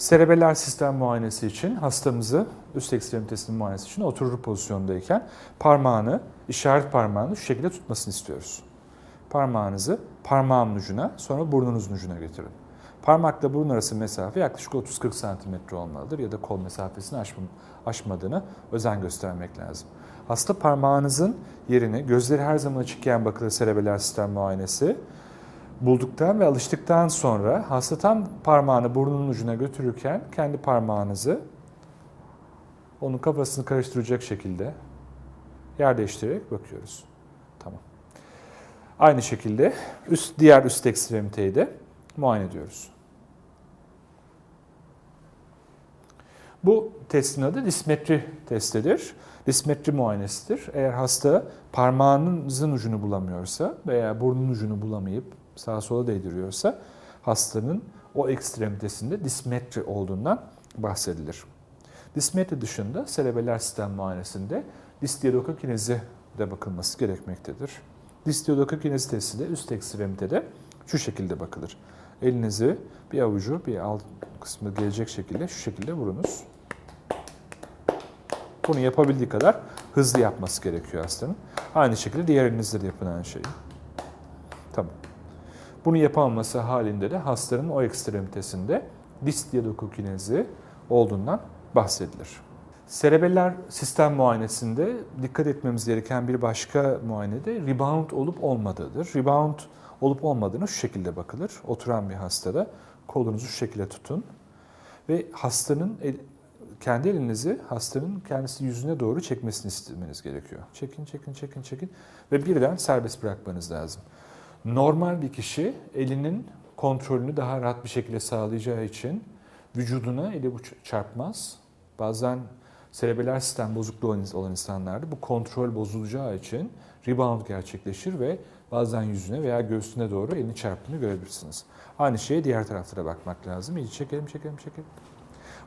Serebeller sistem muayenesi için hastamızı üst ekstremitesinin muayenesi için oturur pozisyondayken parmağını, işaret parmağını şu şekilde tutmasını istiyoruz. Parmağınızı parmağın ucuna sonra burnunuzun ucuna getirin. Parmakla burun arası mesafe yaklaşık 30-40 cm olmalıdır ya da kol mesafesini aşma, aşmadığını özen göstermek lazım. Hasta parmağınızın yerini, gözleri her zaman açıkken bakılır serebeller sistem muayenesi. Bulduktan ve alıştıktan sonra hasta tam parmağını burnunun ucuna götürürken kendi parmağınızı onun kafasını karıştıracak şekilde yer değiştirerek bakıyoruz. Tamam. Aynı şekilde üst diğer üst ekstremiteyi de muayene ediyoruz. Bu testin adı dismetri testidir. Dismetri muayenesidir. Eğer hasta parmağınızın ucunu bulamıyorsa veya burnun ucunu bulamayıp sağa sola değdiriyorsa hastanın o ekstremitesinde dismetri olduğundan bahsedilir. Dismetri dışında serebeller sistem muayenesinde distiyalokokinezi de bakılması gerekmektedir. Distiyalokokinezi testi de üst ekstremitede şu şekilde bakılır. Elinizi bir avucu bir alt kısmı gelecek şekilde şu şekilde vurunuz. Bunu yapabildiği kadar hızlı yapması gerekiyor hastanın. Aynı şekilde diğer elinizde de yapın aynı şeyi. Bunu yapamaması halinde de hastanın o ekstremitesinde distiyalokokinezi olduğundan bahsedilir. Serebeller sistem muayenesinde dikkat etmemiz gereken bir başka muayene de rebound olup olmadığıdır. Rebound olup olmadığını şu şekilde bakılır. Oturan bir hastada kolunuzu şu şekilde tutun ve hastanın el, kendi elinizi hastanın kendisi yüzüne doğru çekmesini istemeniz gerekiyor. Çekin, çekin, çekin, çekin ve birden serbest bırakmanız lazım. Normal bir kişi elinin kontrolünü daha rahat bir şekilde sağlayacağı için vücuduna eli çarpmaz. Bazen serebeller sistem bozukluğu olan insanlarda bu kontrol bozulacağı için rebound gerçekleşir ve bazen yüzüne veya göğsüne doğru elini çarptığını görebilirsiniz. Aynı şeye diğer taraflara bakmak lazım. İyice çekelim, çekelim, çekelim.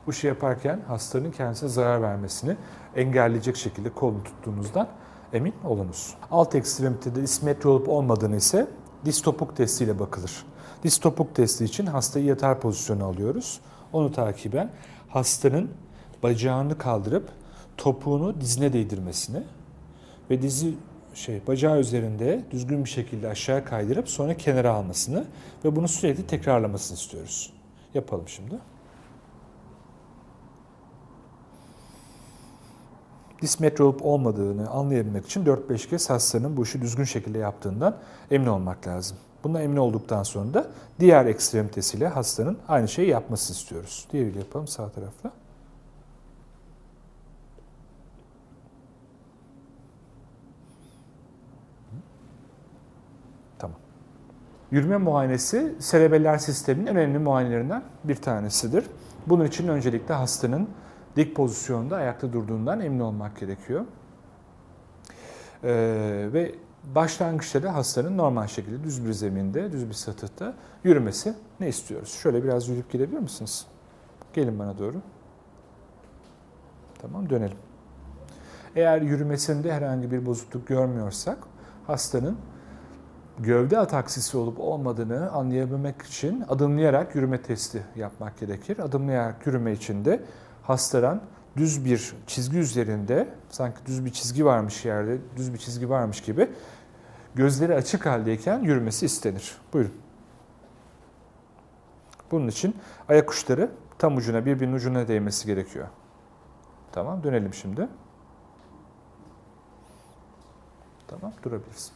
Bu şey yaparken hastanın kendisine zarar vermesini engelleyecek şekilde kolunu tuttuğunuzdan emin olunuz. Alt ekstremitede dismetri olup olmadığını ise distopuk testiyle bakılır. Distopuk testi için hastayı yatar pozisyona alıyoruz. Onu takiben hastanın bacağını kaldırıp topuğunu dizine değdirmesini ve dizi şey bacağı üzerinde düzgün bir şekilde aşağı kaydırıp sonra kenara almasını ve bunu sürekli tekrarlamasını istiyoruz. Yapalım şimdi. Dismetri olup olmadığını anlayabilmek için 4-5 kez hastanın bu işi düzgün şekilde yaptığından emin olmak lazım. Bundan emin olduktan sonra da diğer ekstremitesiyle hastanın aynı şeyi yapmasını istiyoruz. Diğeriyle yapalım sağ tarafla. Tamam. Yürüme muayenesi serebeller sistemin önemli muayenelerinden bir tanesidir. Bunun için öncelikle hastanın dik pozisyonda ayakta durduğundan emin olmak gerekiyor. Ee, ve başlangıçta da hastanın normal şekilde düz bir zeminde, düz bir satıhta yürümesi ne istiyoruz? Şöyle biraz yürüyüp gelebilir misiniz? Gelin bana doğru. Tamam dönelim. Eğer yürümesinde herhangi bir bozukluk görmüyorsak hastanın gövde ataksisi olup olmadığını anlayabilmek için adımlayarak yürüme testi yapmak gerekir. Adımlayarak yürüme için de hastadan düz bir çizgi üzerinde sanki düz bir çizgi varmış yerde, düz bir çizgi varmış gibi gözleri açık haldeyken yürümesi istenir. Buyurun. Bunun için ayak uçları tam ucuna birbirinin ucuna değmesi gerekiyor. Tamam dönelim şimdi. Tamam durabilirsin.